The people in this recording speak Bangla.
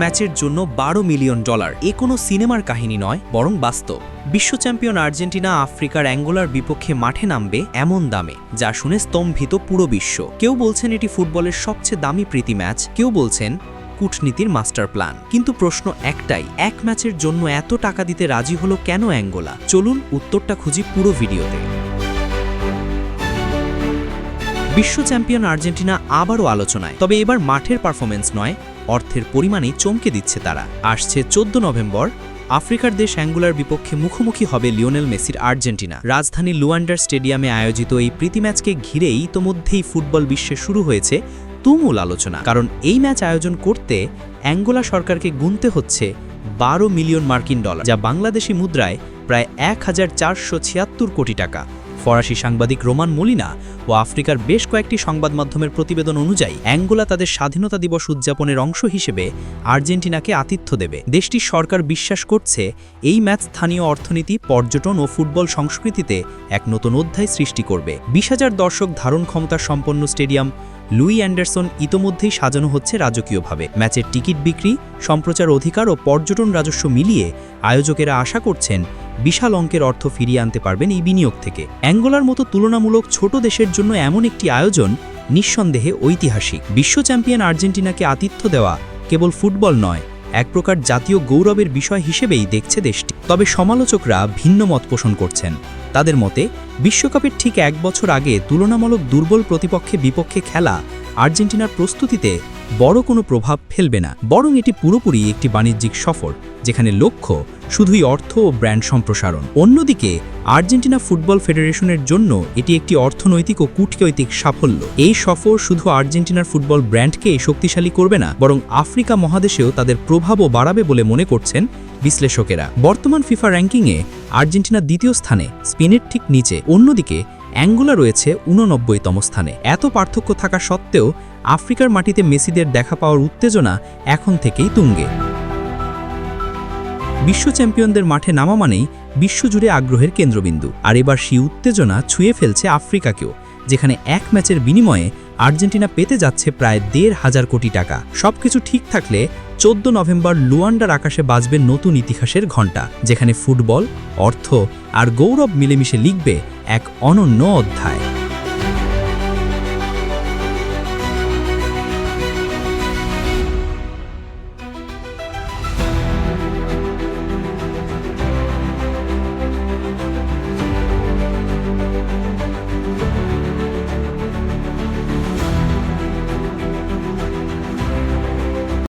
ম্যাচের জন্য বারো মিলিয়ন ডলার এ কোনো সিনেমার কাহিনী নয়, বরং বাস্তব। বিশ্ব চ্যাম্পিয়ন আর্জেন্টিনা, আফ্রিকার অ্যাঙ্গোলার বিপক্ষে মাঠে নামবে এমন দামে, যা শুনে স্তম্ভিত পুরো বিশ্ব। কেউ বলছেন এটি ফুটবলের সবচেয়ে দামি প্রীতি ম্যাচ, কেউ বলছেন কূটনীতির মাস্টার প্ল্যান। কিন্তু প্রশ্ন একটাই, এক ম্যাচের জন্য এত টাকা দিতে রাজি হলো কেন অ্যাঙ্গোলা? চলুন উত্তরটা খুঁজি পুরো ভিডিওতে। বিশ্ব চ্যাম্পিয়ন আর্জেন্টিনা আবারও আলোচনায়, তবে এবার মাঠের পারফরমেন্স নয় অর্থের পরিমাণেই চমকে দিচ্ছে তারা। আসছে চোদ্দ নভেম্বর, আফ্রিকার দেশ অ্যাঙ্গুলার বিপক্ষে মুখোমুখি হবে লিওনেল মেসির আর্জেন্টিনা। রাজধানী লুয়ান্ডার স্টেডিয়ামে আয়োজিত এই প্রীতি ম্যাচকে ঘিরেই ইতোমধ্যেই ফুটবল বিশ্বে শুরু হয়েছে তুমুল আলোচনা। কারণ এই ম্যাচ আয়োজন করতে অ্যাঙ্গোলা সরকারকে গুনতে হচ্ছে বারো মিলিয়ন মার্কিন ডলার, যা বাংলাদেশি মুদ্রায় প্রায় এক হাজার চারশো ছিয়াত্তর কোটি টাকা। ফরাসি সাংবাদিক রোমান মলিনা ও আফ্রিকার বেশ কয়েকটি সংবাদ মাধ্যমের প্রতিবেদন অনুযায়ী, অ্যাঙ্গোলা তাদের স্বাধীনতা দিবস উদযাপনের অংশ হিসেবে আর্জেন্টিনাকে আতিথ্য দেবে। দেশটির সরকার বিশ্বাস করছে, এই ম্যাচ স্থানীয় অর্থনীতি, পর্যটন ও ফুটবল সংস্কৃতিতে এক নতুন অধ্যায় সৃষ্টি করবে। বিশ হাজার দর্শক ধারণ ক্ষমতা সম্পন্ন স্টেডিয়াম লুই অ্যান্ডারসন ইতোমধ্যেই সাজানো হচ্ছে রাজকীয়ভাবে। ম্যাচের টিকিট বিক্রি, সম্প্রচার অধিকার ও পর্যটন রাজস্ব মিলিয়ে আয়োজকেরা আশা করছেন বিশাল অঙ্কের অর্থ ফিরিয়ে আনতে পারবেন এই বিনিয়োগ থেকে। অ্যাঙ্গোলার মতো তুলনামূলক ছোট দেশের জন্য এমন একটি আয়োজন নিঃসন্দেহে ঐতিহাসিক। বিশ্ব চ্যাম্পিয়ন আর্জেন্টিনাকে আতিথ্য দেওয়া কেবল ফুটবল নয় এক প্রকার জাতীয় গৌরবের বিষয় হিসেবেই দেখছে দেশটি। তবে সমালোচকরা ভিন্ন মত পোষণ করছেন। তাদের মতে, বিশ্বকাপের ঠিক এক বছর আগে তুলনামূলক দুর্বল প্রতিপক্ষে বিপক্ষে খেলা আর্জেন্টিনার প্রস্তুতিতে বড় কোনো প্রভাব ফেলবে না। বরং এটি পুরোপুরি একটি বাণিজ্যিক সফর, যেখানে লক্ষ্য শুধুই অর্থ ও ব্র্যান্ড সম্প্রসারণ। অন্যদিকে, আর্জেন্টিনা ফুটবল ফেডারেশনের জন্য এটি একটি অর্থনৈতিক ও কূটনৈতিক সাফল্য। এই সফর শুধু আর্জেন্টিনার ফুটবল ব্র্যান্ডকে শক্তিশালী করবে না, বরং আফ্রিকা মহাদেশেও তাদের প্রভাবও বাড়াবে বলে মনে করছেন বিশ্লেষকেরা। বর্তমান ফিফা র্যাঙ্কিংয়ে আর্জেন্টিনা দ্বিতীয় স্থানে, স্পেনের ঠিক নিচে। অন্যদিকে অ্যাঙ্গোলা রয়েছে উননব্বইতম স্থানে। এত পার্থক্য থাকা সত্ত্বেও আফ্রিকার মাটিতে মেসিদের দেখা পাওয়ার উত্তেজনা এখন থেকেই তুঙ্গে। বিশ্ব চ্যাম্পিয়নদের মাঠে নামা মানেই বিশ্বজুড়ে আগ্রহের কেন্দ্রবিন্দু। আর এবার সেই উত্তেজনা ছুঁয়ে ফেলছে আফ্রিকাকেও, যেখানে এক ম্যাচের বিনিময়ে আর্জেন্টিনা পেতে যাচ্ছে প্রায় দেড় হাজার কোটি টাকা। সবকিছু ঠিক থাকলে চোদ্দ নভেম্বর লুয়ান্ডার আকাশে বাজবে নতুন ইতিহাসের ঘণ্টা, যেখানে ফুটবল, অর্থ আর গৌরব মিলেমিশে লিখবে এক অনন্য অধ্যায়।